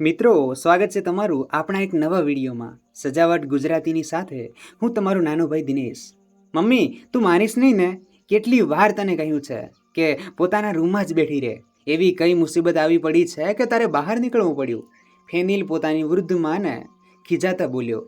મિત્રો, સ્વાગત છે તમારું આપણા એક નવા વિડીયોમાં. સજાવટ ગુજરાતીની સાથે હું તમારો નાનો ભાઈ દિનેશ. મમ્મી, તું માનીશ નહીં ને? કેટલી વાર તને કહ્યું છે કે પોતાના રૂમમાં જ બેઠી રહે. એવી કઈ મુસીબત આવી પડી છે કે તારે બહાર નીકળવું પડ્યું? ફેનિલ પોતાની વૃદ્ધ માને ખીજાતા બોલ્યો.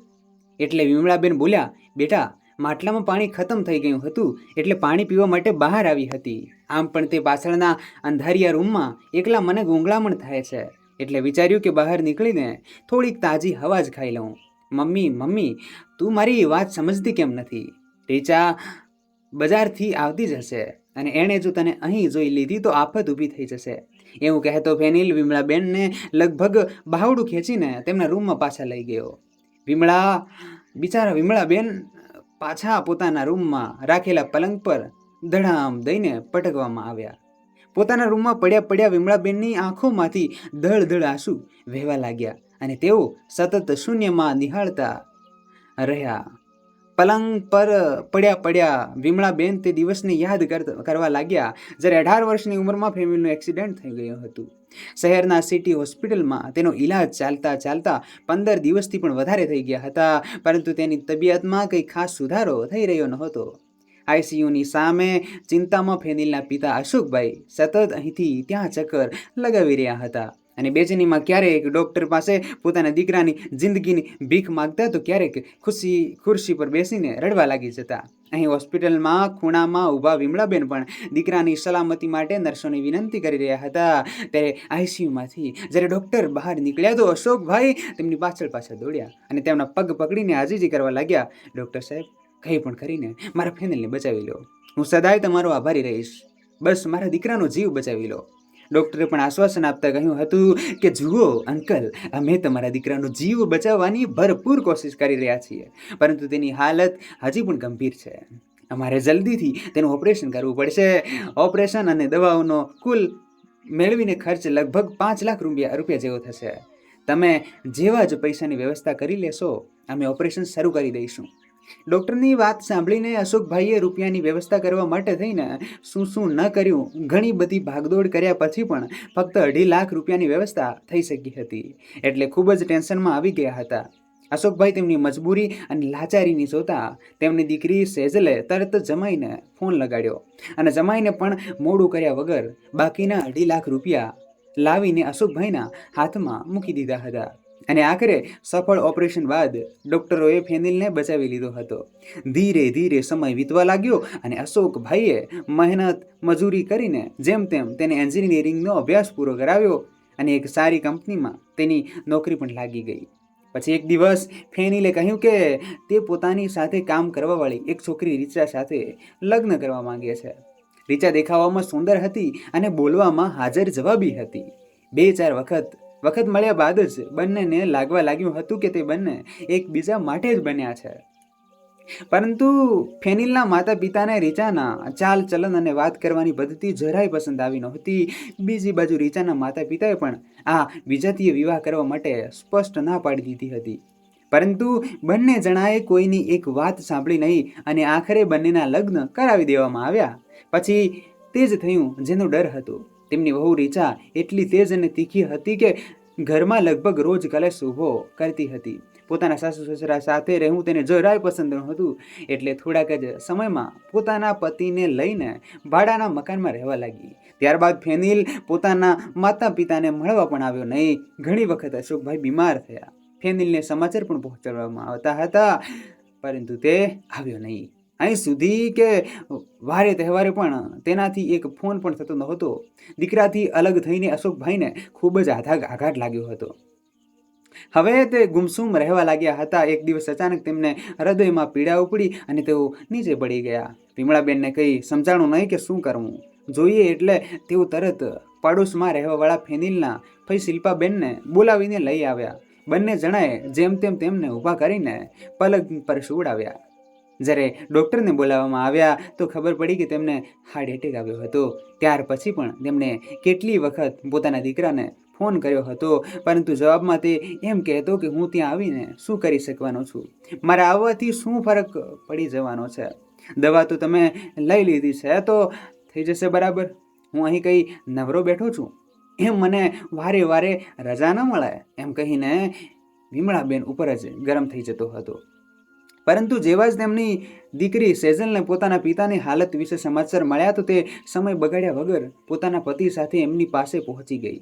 એટલે વિમળાબેન બોલ્યા, બેટા, માટલામાં પાણી ખતમ થઈ ગયું હતું, એટલે પાણી પીવા માટે બહાર આવી હતી. આમ પણ તે પાછળના અંધારિયા રૂમમાં એકલા મને ગૂંગળામણ થાય છે. એટલે વિચાર્યું કે બહાર નીકળીને થોડીક તાજી હવા જ ખાઈ લઉં. મમ્મી મમ્મી, તું મારી વાત સમજતી કેમ નથી? રીચા બજારથી આવતી જ હશે અને એણે જો તને અહીં જોઈ લીધી તો આફત ઊભી થઈ જશે. એવું કહેતો ફેનિલ વિમળાબેનને લગભગ બહાવડું ખેંચીને તેમના રૂમમાં પાછા લઈ ગયો. વિમળા, બિચારા વિમળાબેન પાછા પોતાના રૂમમાં રાખેલા પલંગ પર ધડામ દઈને પટકવામાં આવ્યા. પોતાના રૂમમાં પડ્યા પડ્યા વિમળાબેનની આંખોમાંથી ધડ આંસુ વહેવા લાગ્યા અને તેઓ સતત શૂન્યમાં નિહાળતા રહ્યા. પલંગ પર પડ્યા પડ્યા વિમળાબેન તે દિવસને યાદ કરવા લાગ્યા જ્યારે અઢાર વર્ષની ઉંમરમાં ફેમિલીનું એક્સિડન્ટ થઈ ગયું હતું. શહેરના સિટી હોસ્પિટલમાં તેનો ઈલાજ ચાલતા ચાલતા પંદર દિવસથી પણ વધારે થઈ ગયા હતા, પરંતુ તેની તબિયતમાં કંઈ ખાસ સુધારો થઈ રહ્યો નહોતો. આઈસીયુની સામે ચિંતામાં ફેનિલના પિતા અશોકભાઈ સતત અહીંથી ત્યાં ચક્કર લગાવી રહ્યા હતા. અને બેચેનીમાં ક્યારેક ડૉક્ટર પાસે પોતાના દીકરાની જિંદગીની ભીખ માગતા તો ક્યારેક ખુશી, ખુરશી પર બેસીને રડવા લાગી જતા. અહીં હોસ્પિટલમાં ખૂણામાં ઊભા વિમળાબેન પણ દીકરાની સલામતી માટે નર્સોની વિનંતી કરી રહ્યા હતા. ત્યારે આઈસીયુમાંથી જ્યારે ડૉક્ટર બહાર નીકળ્યા તો અશોકભાઈ તેમની પાછળ પાછળ દોડ્યા અને તેમના પગ પકડીને હાજીજી કરવા લાગ્યા. ડૉક્ટર સાહેબ કંઈ પણ કરીને મારા ફેમિલીને બચાવી લો. હું સદાય તમારો આભારી રહીશ. બસ મારા દીકરાનો જીવ બચાવી લો. ડૉક્ટરે પણ આશ્વાસન આપતા કહ્યું હતું કે, જુઓ અંકલ, અમે તમારા દીકરાનો જીવ બચાવવાની ભરપૂર કોશિશ કરી રહ્યા છીએ, પરંતુ તેની હાલત હજી પણ ગંભીર છે. અમારે જલ્દીથી તેનું ઓપરેશન કરવું પડશે. ઓપરેશન અને દવાઓનો કુલ મેળવીને ખર્ચ લગભગ પાંચ લાખ રૂપિયા રૂપિયા જેવો થશે. તમે જેવા જ પૈસાની વ્યવસ્થા કરી લેશો, અમે ઓપરેશન શરૂ કરી દઈશું. ડૉક્ટરની વાત સાંભળીને અશોકભાઈએ રૂપિયાની વ્યવસ્થા કરવા માટે થઈને શું શું ન કર્યું, ઘણી બધી ભાગદોડ કર્યા પછી પણ ફક્ત અઢી લાખ રૂપિયાની વ્યવસ્થા થઈ શકી હતી. એટલે ખૂબ જ ટેન્શનમાં આવી ગયા હતા. અશોકભાઈ તેમની મજબૂરી અને લાચારીની જોતા તેમની દીકરી સેજલે તરત જમાઈને ફોન લગાડ્યો અને જમાઈને પણ મોડું કર્યા વગર બાકીના અઢી લાખ રૂપિયા લાવીને અશોકભાઈના હાથમાં મૂકી દીધા હતા. અને આખરે સફળ ઓપરેશન બાદ ડૉક્ટરોએ ફેનિલને બચાવી લીધો હતો. ધીરે ધીરે સમય વીતવા લાગ્યો અને અશોકભાઈએ મહેનત, મજૂરી કરીને જેમ તેમ તેને એન્જિનિયરિંગનો અભ્યાસ પૂરો કરાવ્યો અને એક સારી કંપનીમાં તેની નોકરી પણ લાગી ગઈ. પછી એક દિવસ ફેનિલે કહ્યું કે તે પોતાની સાથે કામ કરવાવાળી એક છોકરી રીચા સાથે લગ્ન કરવા માંગે છે. રીચા દેખાવામાં સુંદર હતી અને બોલવામાં હાજર જવાબી હતી. બે ચાર વખત વખત મળ્યા બાદ જ બંનેને લાગવા લાગ્યું હતું કે તે બંને એકબીજા માટે જ બન્યા છે. પરંતુ ફેનિલના માતા પિતાને રીચાના ચાલ ચલન અને વાત કરવાની પદ્ધતિ જરાય પસંદ આવી નહોતી. બીજી બાજુ રીચાના માતા પિતાએ પણ આ વિજાતીય વિવાહ કરવા માટે સ્પષ્ટ ના પાડી દીધી હતી. પરંતુ બંને જણાએ કોઈની એક વાત સાંભળી નહીં અને આખરે બંનેના લગ્ન કરાવી દેવામાં આવ્યા. પછી તે જ થયું જેનો ડર હતો. તેમની વહુ રીચા એટલી તેજ અને તીખી હતી કે ઘરમાં લગભગ રોજ કલેશ ઊભો કરતી હતી. પોતાના સાસુ સસરા સાથે રહેવું તેને જરાય પસંદ નહોતું, એટલે થોડાક જ સમયમાં પોતાના પતિને લઈને ભાડાના મકાનમાં રહેવા લાગી. ત્યારબાદ ફેનિલ પોતાના માતા પિતાને મળવા પણ આવ્યો નહીં. ઘણી વખત અશોકભાઈ બીમાર થયા. ફેનિલને સમાચાર પણ પહોંચાડવામાં આવતા હતા, પરંતુ તે આવ્યો નહીં. અહીં સુધી કે વારે તહેવારે પણ તેનાથી એક ફોન પણ થતો નહોતો. દીકરાથી અલગ થઈને અશોકભાઈને ખૂબ જ આઘાત આઘાત લાગ્યો હતો. હવે તે ગુમસુમ રહેવા લાગ્યા હતા. એક દિવસ અચાનક તેમને હૃદયમાં પીડા ઉપડી અને તેઓ નીચે પડી ગયા. વિમળાબેનને કંઈ સમજાણું નહીં કે શું કરવું. જોઈએ એટલે તેઓ તરત પાડોશમાં રહેવાવાળા ફેનિલના ફઈ શિલ્પાબેનને બોલાવીને લઈ આવ્યા. બંને જણાએ જેમ તેમ તેમને ઊભા કરીને પલંગ પર સુવડાવ્યા. જ્યારે ડૉક્ટરને બોલાવવામાં આવ્યા તો ખબર પડી કે તેમને હાર્ટ એટેક આવ્યો હતો. ત્યાર પછી પણ તેમણે કેટલી વખત પોતાના દીકરાને ફોન કર્યો હતો, પરંતુ જવાબમાં તે એમ કહેતો કે હું ત્યાં આવીને શું કરી શકવાનો છું? મારા આવવાથી શું ફરક પડી જવાનો છે? દવા તો તમે લઈ લીધી છે, તો થઈ જશે બરાબર. હું અહીં કંઈ નવરો બેઠો છું? એમ મને વારે વારે રજા ન મળે, એમ કહીને વિમળાબેન ઉપર જ ગરમ થઈ જતો હતો. પરંતુ જેવા જ તેમની દીકરી સેજલને પોતાના પિતાની હાલત વિશે સમાચાર મળ્યા તો તે સમય બગાડ્યા વગર પોતાના પતિ સાથે એમની પાસે પહોંચી ગઈ.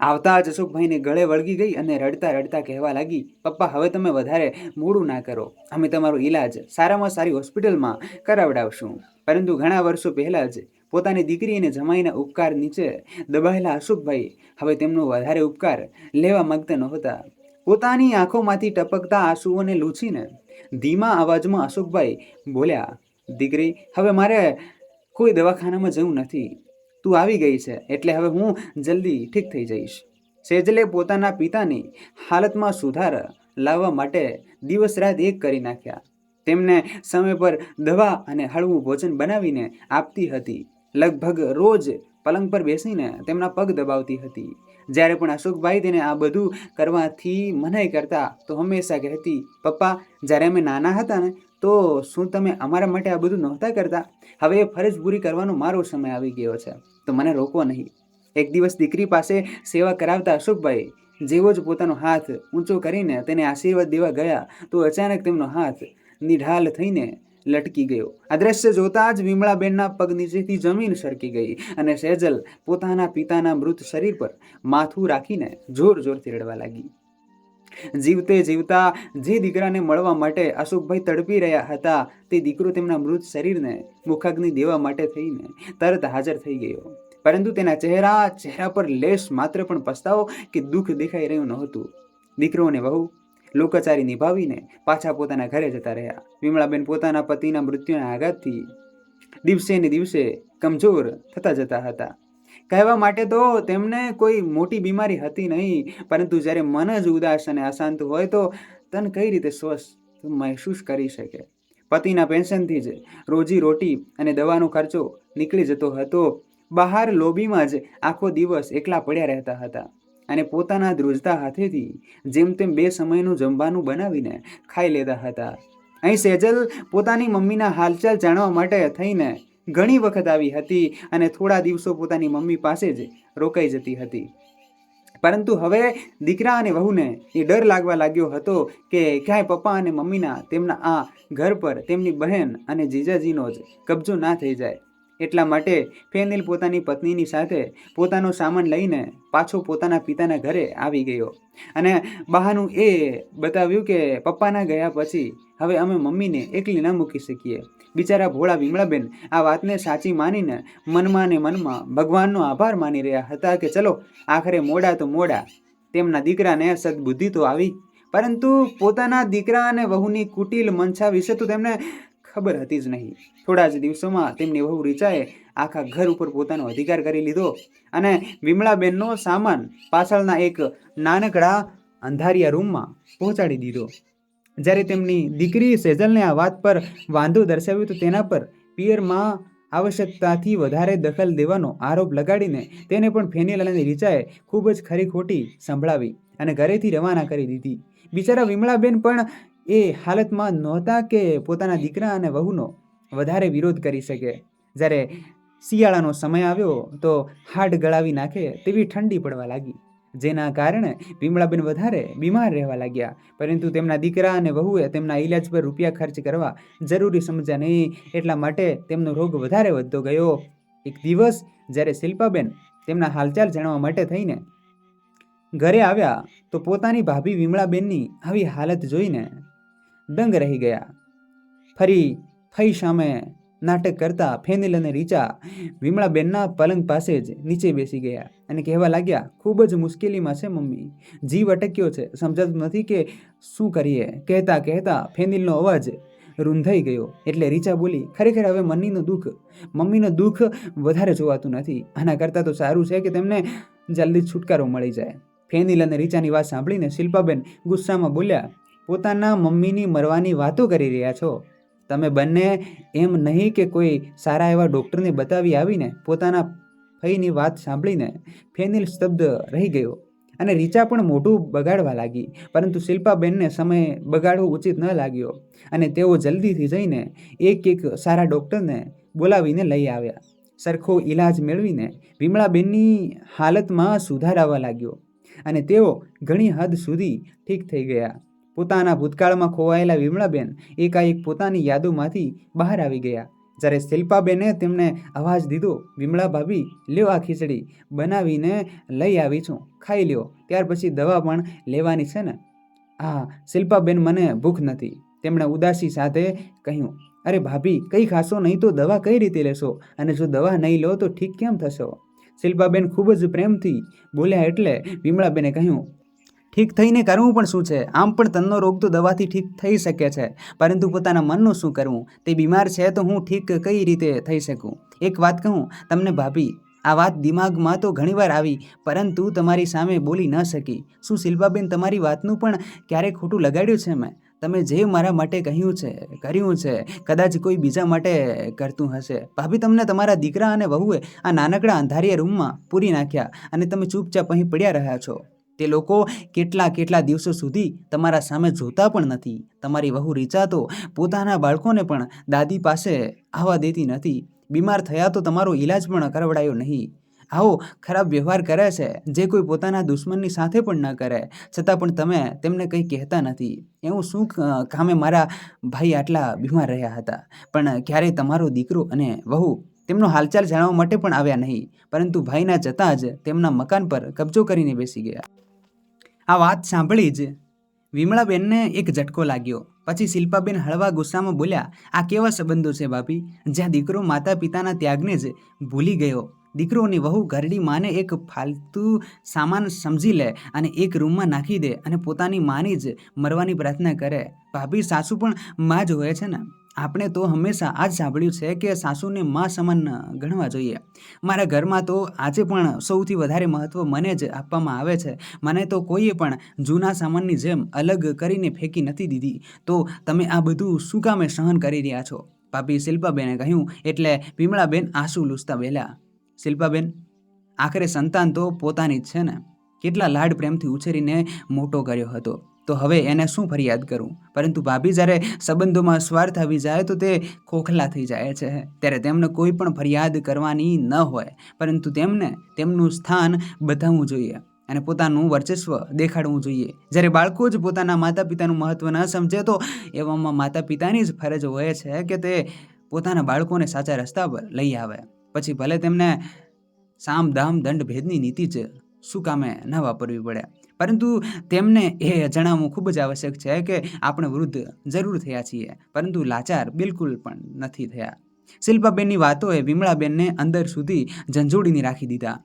આવતા જ અશોકભાઈને ગળે વળગી ગઈ અને રડતા રડતા કહેવા લાગી, પપ્પા, હવે તમે વધારે મોડું ના કરો. અમે તમારો ઈલાજ સારામાં સારી હોસ્પિટલમાં કરાવડાવશું. પરંતુ ઘણા વર્ષો પહેલાં જ પોતાની દીકરી અને જમાઈના ઉપકાર નીચે દબાયેલા અશોકભાઈ હવે તેમનો વધારે ઉપકાર લેવા માંગતા નહોતા. પોતાની આંખોમાંથી ટપકતા આંસુઓને લૂછીને ધીમા અવાજમાં અશોકભાઈ બોલ્યા, દીકરી, હવે મારે કોઈ દવાખાનામાં જવું નથી. તું આવી ગઈ છે, એટલે હવે હું જલ્દી ઠીક થઈ જઈશ. સેજલે પોતાના પિતાની હાલતમાં સુધાર લાવવા માટે દિવસ રાત એક કરી નાખ્યા. તેમને સમય પર દવા અને હળવું ભોજન બનાવીને આપતી હતી. લગભગ રોજ પલંગ પર બેસીને તેમના પગ દબાવતી હતી. જ્યારે પણ અશોકભાઈ તેને આ બધું કરવાથી મનાઈ કરતા તો હંમેશા કહેતી પપ્પા, જ્યારે અમે નાના હતા ને, તો શું તમે અમારા માટે આ બધું નહોતા કરતા? હવે એ ફરજ પૂરી કરવાનો મારો સમય આવી ગયો છે. તો મને રોકવો નહીં. એક દિવસ દીકરી પાસે સેવા કરાવતા અશોકભાઈ જેવો જ પોતાનો હાથ ઊંચો કરીને તેને આશીર્વાદ દેવા ગયા, તો અચાનક તેમનો હાથ નિઢાલ થઈને લટકી ગયો. આ દ્રશ્ય જોતા જ વિમળાબેનના પગ નીચેથી જમીન સરકી ગઈ અને સેજલ પોતાના પિતાના મૃત શરીર પર માથું રાખીને જોર જોરથી રડવા લાગી. જીવતે જીવતા જે દીકરાને મળવા માટે અશોકભાઈ તડપી રહ્યા હતા, તે દીકરો તેમના મૃત શરીરને મુખાગ્નિ દેવા માટે થઈને તરત હાજર થઈ ગયો. પરંતુ તેના ચહેરા ચહેરા પર લેશ માત્ર પણ પસ્તાવો કે દુઃખ દેખાઈ રહ્યું નહોતું. દીકરો અને વહુ લોકાચારી નિભાવીને પાછા પોતાના ઘરે જતા રહ્યા. વિમળાબેન પોતાના પતિના મૃત્યુના આઘાતથી દિવસે ને દિવસે કમજોર થતા જતા હતા. કહેવા માટે તો તેમને કોઈ મોટી બીમારી હતી નહીં, પરંતુ જ્યારે મન જ ઉદાસ અને અશાંત હોય તો તન કઈ રીતે સ્વસ્થ મહેસૂસ કરી શકે? પતિના પેન્શનથી જ રોજી રોટી અને દવાનો ખર્ચો નીકળી જતો હતો. બહાર લોબીમાં જ આખો દિવસ એકલા પડ્યા રહેતા હતા. અને પોતાના ધ્રુજતા હાથેથી જેમ તેમ બે સમયનું જમવાનું બનાવીને ખાઈ લેતા હતા. અહીં સેજલ પોતાની મમ્મીના હાલચાલ જાણવા માટે થઈને ઘણી વખત આવી હતી અને થોડા દિવસો પોતાની મમ્મી પાસે જ રોકાઈ જતી હતી. પરંતુ હવે દીકરા અને વહુને એ ડર લાગવા લાગ્યો હતો કે ક્યાંય પપ્પા અને મમ્મીના તેમના આ ઘર પર તેમની બહેન અને જીજાજીનો જ કબજો ના થઈ જાય. એટલા માટે ફેનિલ પોતાની પત્નીની સાથે પોતાનો સામાન લઈને પાછો પોતાના પિતાના ઘરે આવી ગયો. અને બહાનું એ બતાવ્યું કે પપ્પાના ગયા પછી હવે અમે મમ્મીને એકલી ન મૂકી શકીએ. બિચારા ભોળા વિમળાબેન આ વાતને સાચી માનીને મનમાં ને મનમાં ભગવાનનો આભાર માની રહ્યા હતા કે ચલો, આખરે મોડા તો મોડા. તેમના દીકરાને સદબુદ્ધિ તો આવી. પરંતુ પોતાના દીકરા અને વહુની કુટિલ મનસા વિશે તો તેમને ખબર હતી જ નહીં. થોડા જ દિવસોમાં તેમની વહુ રીચાએ આખા ઘર ઉપર પોતાનો અધિકાર કરી લીધો અને વિમળાબેનનો સામાન પાછળના એક નાનકડા અંધારિયા રૂમમાં પહોંચાડી દીધો. જ્યારે તેમની દીકરી સેજલને આ વાત પર વાંધો દર્શાવ્યો તો તેના પર પિયરમાં આવશ્યકતાથી વધારે દખલ દેવાનો આરોપ લગાડીને તેને પણ ફેનિલ અને રીચાએ ખૂબ જ ખરી ખોટી સંભળાવી અને ઘરેથી રવાના કરી દીધી. બિચારા વિમળાબેન પણ એ હાલતમાં નહોતા કે પોતાના દીકરા અને વહુનો વધારે વિરોધ કરી શકે. જ્યારે શિયાળાનો સમય આવ્યો તો હાડ ગળાવી નાખે તેવી ઠંડી પડવા લાગી. જેના કારણે વિમળાબેન વધારે બીમાર રહેવા લાગ્યા. પરંતુ તેમના દીકરા અને વહુએ તેમના ઈલાજ પર રૂપિયા ખર્ચ કરવા જરૂરી સમજ્યા નહીં. એટલા માટે તેમનો રોગ વધારે વધતો ગયો. એક દિવસ જ્યારે શિલ્પાબેન તેમના હાલચાલ જાણવા માટે થઈને ઘરે આવ્યા તો પોતાની ભાભી વિમળાબેનની આવી હાલત જોઈને દંગ રહી ગયા. ફરી ફઈ સામે નાટક કરતા ફેનિલ અને રીચા વિમળાબેનના પલંગ પાસે જ નીચે બેસી ગયા અને કહેવા લાગ્યા, ખૂબ જ મુશ્કેલીમાં છે મમ્મી. જીવ અટક્યો છે. સમજાતું નથી કે શું કરીએ. કહેતા કહેતા ફેનિલનો અવાજ રૂંધાઈ ગયો એટલે રીચા બોલી, ખરેખર હવે મમ્મીનો દુઃખ, મમ્મીનું દુઃખ વધારે જોવાતું નથી. આના કરતાં તો સારું છે કે તેમને જલ્દી છુટકારો મળી જાય. ફેનિલ અને રીચાની વાત સાંભળીને શિલ્પાબેન ગુસ્સામાં બોલ્યા પોતાના મમ્મીની મરવાની વાતો કરી રહ્યા છો? તમે બંને એમ નહીં કે કોઈ સારા એવા ડૉક્ટરને બતાવી આવીને પોતાના ફઈની વાત સાંભળીને ફેનિલ સ્તબ્ધ રહી ગયો અને રીચા પણ મોઢું બગાડવા લાગી. પરંતુ શિલ્પાબેનને સમય બગાડવો ઉચિત ન લાગ્યો અને તેઓ જલ્દીથી જઈને એક એક સારા ડૉક્ટરને બોલાવીને લઈ આવ્યા. સરખો ઈલાજ મેળવીને વિમળાબેનની હાલતમાં સુધાર આવવા લાગ્યો અને તેઓ ઘણી હદ સુધી ઠીક થઈ ગયા. પોતાના ભૂતકાળમાં ખોવાયેલા વિમળાબેન એકાએક પોતાની યાદોમાંથી બહાર આવી ગયા. જ્યારે શિલ્પાબેને તેમને અવાજ દીધો, વિમળા ભાભી, લ્યો આ ખીચડી, બનાવીને લઈ આવી છું, ખાઈ લ્યો, ત્યાર પછી દવા પણ લેવાની છે ને. હા શિલ્પાબેન મને ભૂખ નથી, તેમણે ઉદાસી સાથે કહ્યું, અરે ભાભી, કંઈ ખાશો નહીં તો દવા કઈ રીતે લેશો? અને જો દવા નહીં લો તો ઠીક કેમ થશો? શિલ્પાબેન ખૂબ જ પ્રેમથી બોલ્યા એટલે વિમળાબેને કહ્યું ઠીક થઈને કરવું પણ શું છે? આમ પણ તનનો રોગ તો દવાથી ઠીક થઈ શકે છે, પરંતુ પોતાના મનનું શું કરવું? તે બીમાર છે તો હું ઠીક કઈ રીતે થઈ શકું? એક વાત કહું, તમને ભાભી, આ વાત દિમાગમાં તો ઘણીવાર આવી, પરંતુ તમારી સામે બોલી ન શકી. શું શિલ્પાબેન તમારી વાતનું પણ ક્યારેક ખોટું લગાડ્યું છે મેં? તમે જે મારા માટે કહ્યું છે, કર્યું છે, કદાચ કોઈ બીજા માટે કરતું હશે. ભાભી, તમને તમારા દીકરા અને વહુએ આ નાનકડા અંધારિયા રૂમમાં પૂરી નાખ્યા અને તમે ચૂપચાપ અહીં પડ્યા રહ્યા છો. તે લોકો કેટલા કેટલા દિવસો સુધી તમારા સામે જોતા પણ નથી. તમારી વહુ રીચા તો પોતાના બાળકોને પણ દાદી પાસે આવવા દેતી નથી. બીમાર થયા તો તમારો ઈલાજ પણ કરવડાયો નહીં. આવો ખરાબ વ્યવહાર કરે છે. જે કોઈ પોતાના દુશ્મનની સાથે પણ ન કરે. છતાં પણ તમે તેમને કંઈ કહેતા નથી. એવું શું કામે મારા ભાઈ આટલા બીમાર રહ્યા હતા? પણ ક્યારેય તમારો દીકરો અને વહુ તેમનો હાલચાલ જાણવા માટે પણ આવ્યા નહીં, પરંતુ ભાઈના જતાં જ તેમના મકાન પર કબજો કરીને બેસી ગયા. આ વાત સાંભળી જ વિમળાબેનને એક ઝટકો લાગ્યો. પછી શિલ્પાબેન હળવા ગુસ્સામાં બોલ્યા, આ કેવા સંબંધો છે ભાભી જ્યાં દીકરો માતા પિતાના ત્યાગને જ ભૂલી ગયો. દીકરોની વહુ ઘરડી માને એક ફાલતુ સામાન સમજી લે અને એક રૂમમાં નાખી દે અને પોતાની માની જ મરવાની પ્રાર્થના કરે. ભાભી સાસુ પણ માં જ હોય છે ને? આપણે તો હંમેશા આ જ સાંભળ્યું છે કે સાસુને માં સમાન ગણવા જોઈએ. મારા ઘરમાં તો આજે પણ સૌથી વધારે મહત્ત્વ મને જ આપવામાં આવે છે. મને તો કોઈએ પણ જૂના સામાનની જેમ અલગ કરીને ફેંકી નથી દીધી. તો તમે આ બધું શું કામે સહન કરી રહ્યા છો? ભાભી શિલ્પાબેને કહ્યું, એટલે પીમળાબેન આંસુ લૂસતા બેલ્યા શિલ્પાબેન આખરે સંતાન તો પોતાની જ છે ને. કેટલા લાડ પ્રેમથી ઉછેરીને મોટો કર્યો હતો. તો હવે એને શું ફરિયાદ કરું? પરંતુ ભાભી જ્યારે સંબંધોમાં સ્વાર્થ આવી જાય તો તે ખોખલા થઈ જાય છે. ત્યારે તેમને કોઈ પણ ફરિયાદ કરવાની ન હોય. પરંતુ તેમને તેમનું સ્થાન બતાવવું જોઈએ અને પોતાનું વર્ચસ્વ દેખાડવું જોઈએ. જ્યારે બાળકો જ પોતાના માતા પિતાનું મહત્ત્વ ન સમજે તો એવામાં માતા પિતાની જ ફરજ હોય છે કે તે પોતાના બાળકોને સાચા રસ્તા પર લઈ આવે. પછી ભલે તેમને સામ દામ દંડ ભેદની નીતિ જ શું કામે ન વાપરવી પડે. પરંતુ તેમને એ જણાવવું ખૂબ જ આવશ્યક છે કે આપણે વૃદ્ધ જરૂર થયા છીએ, પરંતુ લાચાર બિલકુલ પણ નથી થયા. શિલ્પાબેનની વાતોએ વિમળાબેનને અંદર સુધી ઝંઝોડીને રાખી દીધા.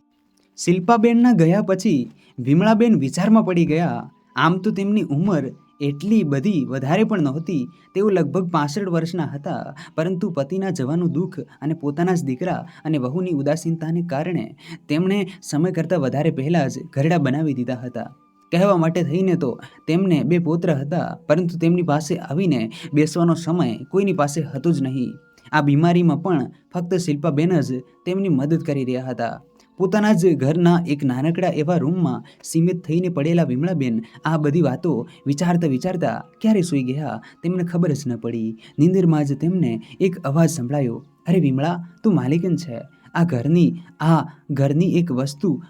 શિલ્પાબેનના ગયા પછી વિમળાબેન વિચારમાં પડી ગયા, આમ તો તેમની ઉંમર એટલી બધી વધારે પણ નહોતી. તેઓ લગભગ પાસઠ વર્ષના હતા, પરંતુ પતિના જવાનું દુઃખ અને પોતાના જ દીકરા અને વહુની ઉદાસીનતાને કારણે તેમણે સમય કરતાં વધારે પહેલાં જ ઘરડા બનાવી દીધા હતા. કહેવા માટે થઈને તો તેમને બે પુત્ર હતા, પરંતુ તેમની પાસે આવીને બેસવાનો સમય કોઈની પાસે હતો જ નહીં. આ બીમારીમાં પણ ફક્ત શિલ્પાબેન જ તેમની મદદ કરી રહ્યા હતા. પોતાના જ ઘરના એક નાનકડા એવા રૂમમાં સીમિત થઈને પડેલા વિમળાબેન આ બધી વાતો વિચારતા વિચારતા ક્યારે સૂઈ ગયા તેમને ખબર જ ન પડી. નિંદરમાં જ તેમને એક અવાજ સંભળાયો, અરે વિમળા, તું માલિકન છે. આ ઘરની આ ઘરની એક વસ્તુ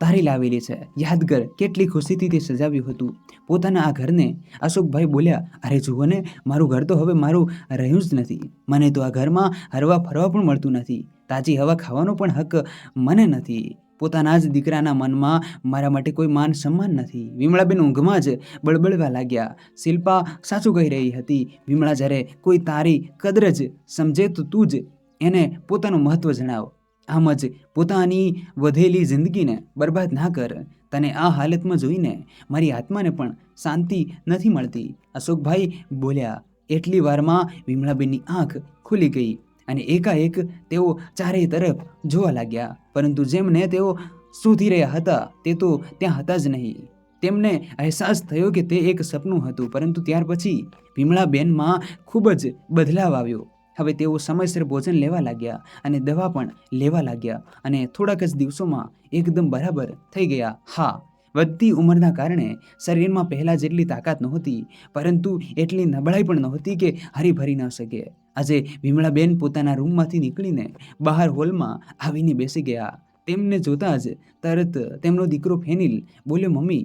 તારી લાવેલી છે. યાદ કેટલી ખુશીથી તે સજાવ્યું હતું. પોતાના આ ઘરને અશોકભાઈ બોલ્યા, અરે જુઓ ને, મારું ઘર તો હવે મારું રહ્યું જ નથી. મને તો આ ઘરમાં હરવા ફરવા પણ મળતું નથી. તાજી હવા ખાવાનો પણ હક મને નથી. પોતાના જ દીકરાના મનમાં મારા માટે કોઈ માન સન્માન નથી. વિમળાબેન ઊંઘમાં જ બળબડવા લાગ્યા. શિલ્પા સાચું કહી રહી હતી. વિમળા જ્યારે કોઈ તારી કદર જ સમજે તો તું જ એને પોતાનું મહત્ત્વ જણાવ. આમ જ પોતાની વધેલી જિંદગીને બરબાદ ના કર. તને આ હાલતમાં જોઈને મારી આત્માને પણ શાંતિ નથી મળતી. અશોકભાઈ બોલ્યા, એટલી વારમાં વિમળાબેનની આંખ ખુલી ગઈ. અને એકાએક તેઓ ચારેય તરફ જોવા લાગ્યા. પરંતુ જેમને તેઓ શોધી રહ્યા હતા, તે તો ત્યાં હતા જ નહીં. તેમને અહેસાસ થયો કે તે એક સપનું હતું, પરંતુ ત્યાર પછી ભીમળાબેનમાં ખૂબ જ બદલાવ આવ્યો. હવે તેઓ સમયસર ભોજન લેવા લાગ્યા અને દવા પણ લેવા લાગ્યા અને થોડાક જ દિવસોમાં એકદમ બરાબર થઈ ગયા. હા વધતી ઉંમરના કારણે શરીરમાં પહેલાં જેટલી તાકાત નહોતી, પરંતુ એટલી નબળાઈ પણ નહોતી કે હરીભરી ન શકે. આજે વિમળાબેન પોતાના રૂમમાંથી નીકળીને બહાર હોલમાં આવીને બેસી ગયા. તેમને જોતાં જ તરત તેમનો દીકરો ફેનિલ બોલ્યો, મમ્મી,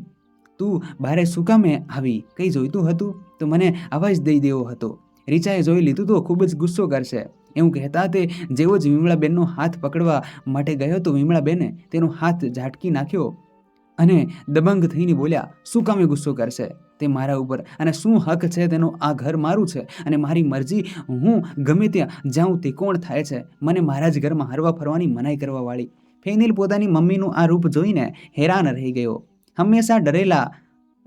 તું બારે શું કામે આવી? કંઈ જોઈતું હતું? તો મને અવાજ દઈ દેવો હતો. રીચાએ જોઈ લીધું તો ખૂબ જ ગુસ્સો કરશે. એવું કહેતા તે જેવો જ વિમળાબેનનો હાથ પકડવા માટે ગયો તો વિમળાબેને તેનો હાથ ઝાટકી નાખ્યો. અને દબંગ થઈને બોલ્યા, શું કામે ગુસ્સો કરશે? તે મારા ઉપર, અને શું હક છે તેનો આ ઘર મારું છે? અને મારી મરજી, હું ગમે ત્યાં જાઉં તે કોણ થાય છે? મને મારા જ ઘરમાં હરવા ફરવાની મનાઈ કરવાવાળી. ફેનિલ પોતાની મમ્મીનું આ રૂપ જોઈને હેરાન રહી ગયો. હંમેશા ડરેલા,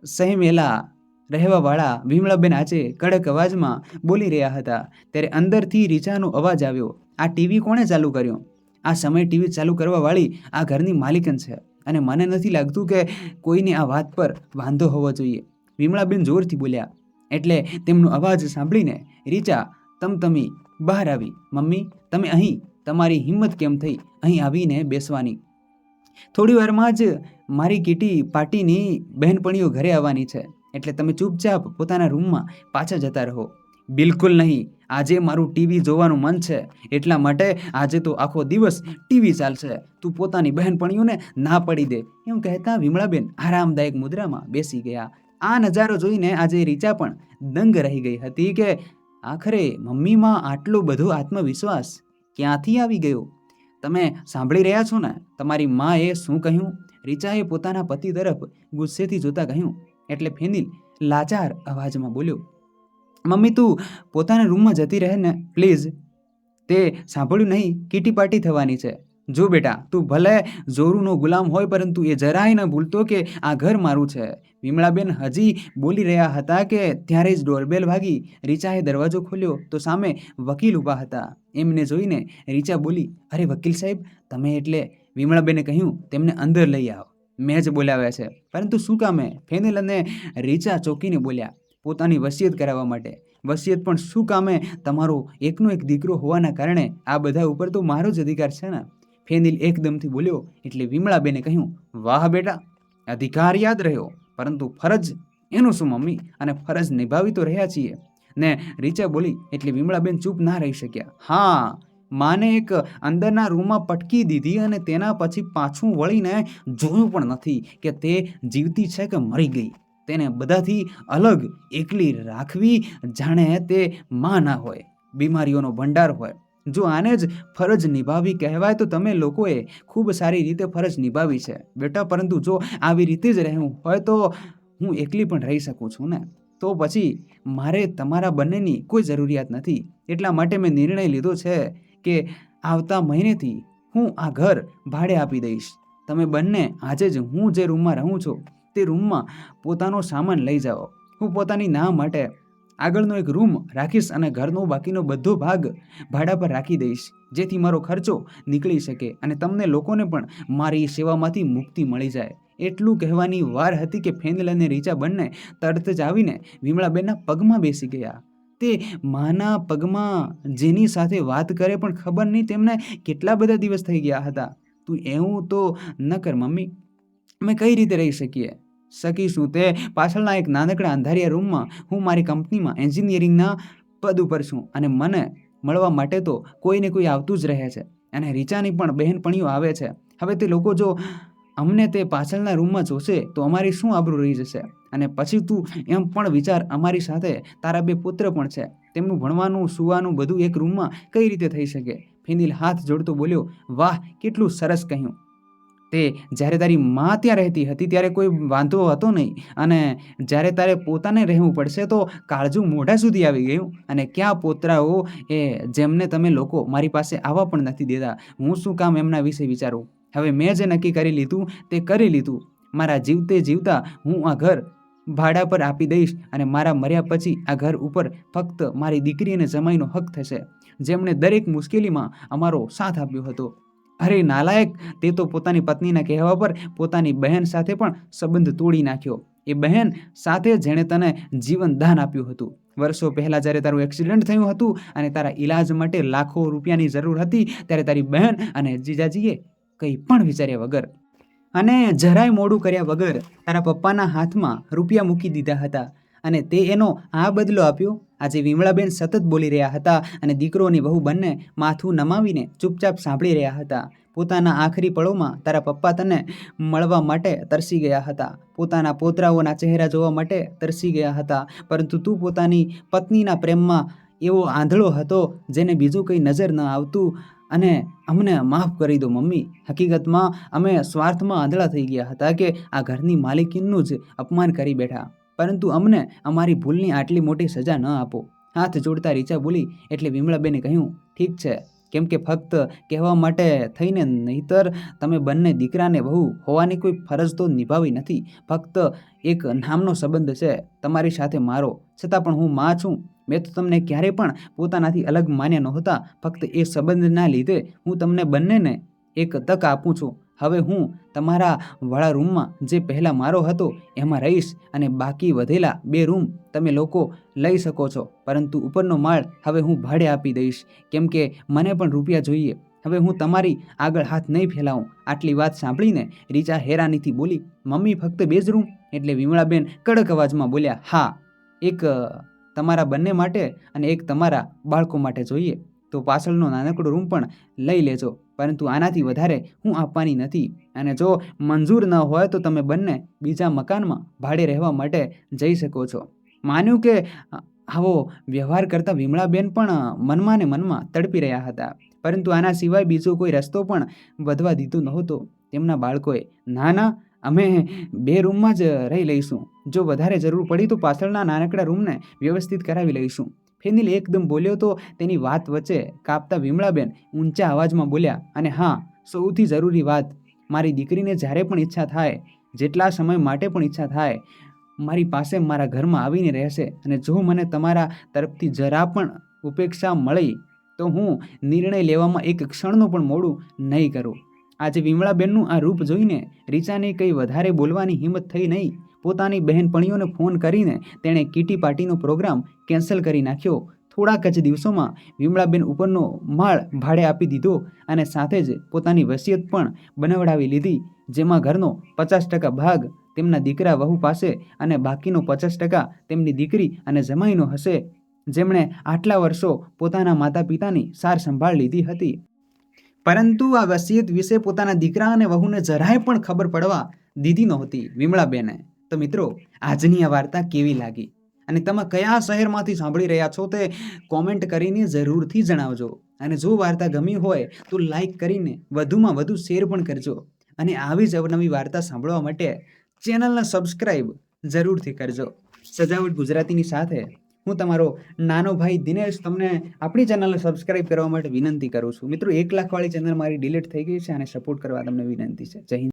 સહેમેલા, રહેવાવાળા વિમળાબેન આજે કડક અવાજમાં બોલી રહ્યા હતા. ત્યારે અંદરથી રીચાનો અવાજ આવ્યો, આ ટીવી કોણે ચાલુ કર્યો? આ સમય ટીવી ચાલુ કરવાવાળી આ ઘરની માલિકન છે. અને મને નથી લાગતું કે કોઈને આ વાત પર વાંધો હોવો જોઈએ. વિમળાબેન જોરથી બોલ્યા, એટલે તેમનો અવાજ સાંભળીને રીચા તમતમી બહાર આવી. મમ્મી, તમે અહીં? તમારી હિંમત કેમ થઈ? અહીં આવીને બેસવાની. થોડી વારમાં જ મારી કીટી પાર્ટીની બહેનપણીઓ ઘરે આવવાની છે. એટલે તમે ચૂપચાપ પોતાના રૂમમાં પાછા જતા રહો. બિલકુલ નહીં. આજે મારું ટીવી જોવાનું મન છે. એટલા માટે આજે તો આખો દિવસ ટીવી ચાલશે. તું પોતાની બહેનપણીઓને ના પડી દે. એમ કહેતા વિમળાબેન આરામદાયક મુદ્રામાં બેસી ગયા. આ નજારો જોઈને આજે રીચા પણ દંગ રહી ગઈ હતી કે, આખરે મમ્મીમાં આટલો બધો આત્મવિશ્વાસ ક્યાંથી આવી ગયો? તમે સાંભળી રહ્યા છો ને? તમારી માએ શું કહ્યું? રીચાએ પોતાના પતિ તરફ ગુસ્સેથી જોતા કહ્યું. એટલે ફેનિલ લાચાર અવાજમાં બોલ્યો મમ્મી, તું પોતાના રૂમમાં જતી રહે ને, પ્લીઝ. તે સાંભળ્યું નહીં, કીટી પાર્ટી થવાની છે. જો બેટા, તું ભલે જોરુનો ગુલામ હોય, પરંતુ એ જરાય ન ભૂલતો કે આ ઘર મારું છે. વિમળાબેન હજી બોલી રહ્યા હતા કે ત્યારે જ ડોરબેલ ભાગી રીચાએ દરવાજો ખોલ્યો, તો સામે વકીલ ઊભા હતા. એમને જોઈને રીચા બોલી, અરે વકીલ સાહેબ, તમે એટલે વિમળાબેને કહ્યું, તેમને અંદર લઈ આવો. મેં જ બોલાવ્યા છે. પરંતુ શું કામે? ફેનિલ અને રીચા ચોકીને બોલ્યા પોતાની વસિયત કરાવવા માટે. વસિયત પણ શું કામે? તમારો એકનો એક દીકરો હોવાના કારણે આ બધા ઉપર તો મારો જ અધિકાર છે ને? ફેનિલ એકદમથી બોલ્યો, એટલે વિમળાબેને કહ્યું, વાહ બેટા, અધિકાર યાદ રહ્યો, પરંતુ ફરજ એનું શું મમ્મી? અને ફરજ નિભાવી તો રહ્યા છીએ. ને રીચા બોલી, એટલે વિમળાબેન ચૂપ ના રહી શક્યા. હા, માને એક અંદરના રૂમમાં પટકી દીધી અને તેના પછી પાછું વળીને જોયું પણ નથી કે તે જીવતી છે કે મરી ગઈ. તેને બધાથી અલગ એકલી રાખવી જાણે તે માં ના હોય, બીમારીઓનો ભંડાર હોય. જો આને જ ફરજ નિભાવી કહેવાય તો તમે લોકોએ ખૂબ સારી રીતે ફરજ નિભાવી છે. બેટા, પરંતુ જો આવી રીતે જ રહેવું હોય તો હું એકલી પણ રહી શકું છું ને? તો પછી મારે તમારા બંનેની કોઈ જરૂરિયાત નથી. એટલા માટે મેં નિર્ણય લીધો છે કે આવતા મહિનેથી હું આ ઘર ભાડે આપી દઈશ. તમે બંને આજે જ હું જે રૂમમાં રહું છું તે રૂમમાં પોતાનો સામાન લઈ જાઓ. હું પોતાની ના માટે આગળનો એક રૂમ રાખીશ અને ઘરનો બાકીનો બધો ભાગ ભાડા પર રાખી દઈશ, જેથી મારો ખર્ચો નીકળી શકે અને તમને લોકોને પણ મારી સેવામાંથી મુક્તિ મળી જાય. એટલું કહેવાની વાર હતી કે ફેનલ અને રીચા બંને તરત જ આવીને વિમળાબેનના પગમાં બેસી ગયા. તે માના પગમાં જેની સાથે વાત કરે પણ ખબર નહીં તેમને કેટલા બધા દિવસ થઈ ગયા હતા. તું એવું તો ન કર મમ્મી. અમે કઈ રીતે રહી શકીએ? શકીશું. તે પાછળના એક નાનકડા અંધારિયા રૂમમાં હું મારી કંપનીમાં એન્જિનિયરિંગના પદ ઉપર છું અને મને મળવા માટે તો કોઈને કોઈ આવતું જ રહે છે અને રીચાની પણ બહેનપણીઓ આવે છે. હવે તે લોકો જો અમને તે પાછળના રૂમમાં જોશે તો અમારી શું આબરૂ રહી જશે? અને પછી તું એમ પણ વિચાર અમારી સાથે તારા બે પુત્ર પણ છે. તેમનું ભણવાનું, સુવાનું બધું એક રૂમમાં કઈ રીતે થઈ શકે? ફિનિલ હાથ જોડતો બોલ્યો, વાહ, કેટલું સરસ કહ્યું. તે જ્યારે તારી મા ત્યાં રહેતી હતી, ત્યારે કોઈ વાંધો હતો નહીં. અને જ્યારે તારે પોતાને રહેવું પડશે, તો કાળજું મોઢા સુધી આવી ગયું. અને ક્યાં પોતરાઓ એ જેમને તમે લોકો મારી પાસે આવવા પણ નથી દેતા. હું શું કામ એમના વિશે વિચારું? હવે મેં જે નક્કી કરી લીધું, તે કરી લીધું. મારા જીવતે જીવતા હું આ ઘર ભાડા પર આપી દઈશ અને મારા મર્યા પછી આ ઘર ઉપર ફક્ત મારી દીકરી અને જમાઈનો હક થશે, જેમણે દરેક મુશ્કેલીમાં અમારો સાથ આપ્યો હતો. અરે, નાલાયક! તે તો પોતાની પત્નીના કહેવા પર પોતાની બહેન સાથે પણ સંબંધ તોડી નાખ્યો. એ બહેન સાથે જેણે તને જીવન દાન આપ્યું હતું. વર્ષો પહેલાં જ્યારે તારું એક્સિડન્ટ થયું હતું અને તારા ઈલાજ માટે લાખો રૂપિયાની જરૂર હતી, ત્યારે તારી બહેન અને જીજાજીએ કંઈ પણ વિચાર્યા વગર અને જરાય મોડું કર્યા વગર તારા પપ્પાના હાથમાં રૂપિયા મૂકી દીધા હતા. અને તે એનો આ બદલો આપ્યો. આજે વિમળાબેન સતત બોલી રહ્યા હતા અને દીકરો અને વહુ બંને માથું નમાવીને ચૂપચાપ સાંભળી રહ્યા હતા. પોતાના આખરી પળોમાં તારા પપ્પા તને મળવા માટે તરસી ગયા હતા. પોતાના પોતરાઓના ચહેરા જોવા માટે તરસી ગયા હતા. પરંતુ તું પોતાની પત્નીના પ્રેમમાં એવો આંધળો હતો જેને બીજું કંઈ નજર ન આવતું અને અમને માફ કરી દો મમ્મી. હકીકતમાં અમે સ્વાર્થમાં આંધળા થઈ ગયા હતા કે આ ઘરની માલિકીનું જ અપમાન કરી બેઠા. પરંતુ અમને અમારી ભૂલની આટલી મોટી સજા ન આપો. હાથ જોડતા રીચા બોલી એટલે વિમળાબેને કહ્યું, ઠીક છે, કેમ કે ફક્ત કહેવા માટે થઈને નહીતર તમે બંને દીકરાને વહુ હોવાની કોઈ ફરજ તો નિભાવી નથી. ફક્ત એક નામનો સંબંધ છે, તમારી સાથે મારો. છતાં પણ હું માં છું. મેં તો તમને ક્યારેય પણ પોતાનાથી અલગ માન્યા નહોતા. ફક્ત એ સંબંધના લીધે હું તમને બંનેને એક તક આપું છું. હવે હું તમારા વાળા રૂમમાં જે પહેલાં મારો હતો, એમાં રહીશ અને બાકી વધેલા બે રૂમ તમે લોકો લઈ શકો છો. પરંતુ ઉપરનો માળ હવે હું ભાડે આપી દઈશ. કેમ કે મને પણ રૂપિયા જોઈએ. હવે હું તમારી આગળ હાથ નહીં ફેલાવું. આટલી વાત સાંભળીને રીચા હેરાનીથી બોલી, મમ્મી ફક્ત બે જ રૂમ? એટલે વિમળાબેન કડક અવાજમાં બોલ્યા, હા, એક તમારા બંને માટે અને એક તમારા બાળકો માટે જોઈએ. તો પાછળનો નાનકડો રૂમ પણ લઈ લેજો. પરંતુ આનાથી વધારે હું આપવાની નથી. અને જો મંજૂર ન હોય તો તમે બંને બીજા મકાનમાં ભાડે રહેવા માટે જઈ શકો છો. માન્યું કે આવો વ્યવહાર કરતા વિમળાબેન પણ મનમાં ને મનમાં તડપી રહ્યા હતા. પરંતુ આના સિવાય બીજો કોઈ રસ્તો પણ વધવા દીધો નહોતો. તેમના બાળકોએ, ના ના, અમે બે રૂમમાં જ રહી લઈશું. જો વધારે જરૂર પડી તો પાછળના નાનકડા રૂમને વ્યવસ્થિત કરાવી લઈશું. ફેનિલ એકદમ બોલ્યો તો તેની વાત વચ્ચે કાપતા વિમળાબેન ઊંચા અવાજમાં બોલ્યા, અને હા, સૌથી જરૂરી વાત, મારી દીકરીને જ્યારે પણ ઈચ્છા થાય, જેટલા સમય માટે પણ ઈચ્છા થાય, મારી પાસે મારા ઘરમાં આવીને રહેશે અને જો મને તમારા તરફથી જરા પણ ઉપેક્ષા મળી, તો હું નિર્ણય લેવામાં એક ક્ષણનું પણ મોડું નહીં કરું. આજે વિમળાબેનનું આ રૂપ જોઈને રીચાને કંઈ વધારે બોલવાની હિંમત થઈ નહીં. પોતાની બહેનપણીઓને ફોન કરીને તેણે કીટી પાર્ટીનો પ્રોગ્રામ કેન્સલ કરી નાખ્યો. થોડાક જ દિવસોમાં વિમળાબેન ઉપરનો માળ ભાડે આપી દીધો અને સાથે જ પોતાની વસિયત પણ બનાવડાવી લીધી, જેમાં ઘરનો પચાસ ટકા ભાગ તેમના દીકરા વહુ પાસે અને બાકીનો પચાસ ટકા તેમની દીકરી અને જમાઈનો હશે. જેમણે આટલા વર્ષો પોતાના માતા પિતાની સાર સંભાળ લીધી હતી. પરંતુ આ વસિયત વિશે પોતાના દીકરા અને વહુને જરાય પણ ખબર પડવા દીધી નહોતી વિમળાબેને. તો મિત્રો, આજની આ વાર્તા કેવી લાગી? અને તમે કયા શહેરમાંથી સાંભળી રહ્યા છો તે કોમેન્ટ કરીને જરૂરથી જણાવજો. અને જો વાર્તા ગમી હોય, તો લાઈક કરીને વધુમાં વધુ શેર પણ કરજો. અને આવી જ અવનવી વાર્તા સાંભળવા માટે ચેનલને સબસ્ક્રાઈબ જરૂરથી કરજો. સજાવટ ગુજરાતીની સાથે હું તમારો નાનો ભાઈ દિનેશ તમને આપણી ચેનલને સબસ્ક્રાઈબ કરવા માટે વિનંતી કરું છું. મિત્રો, એક લાખવાળી ચેનલ મારી ડિલીટ થઈ ગઈ છે અને સપોર્ટ કરવા તમને વિનંતી છે. જય હિન્દ.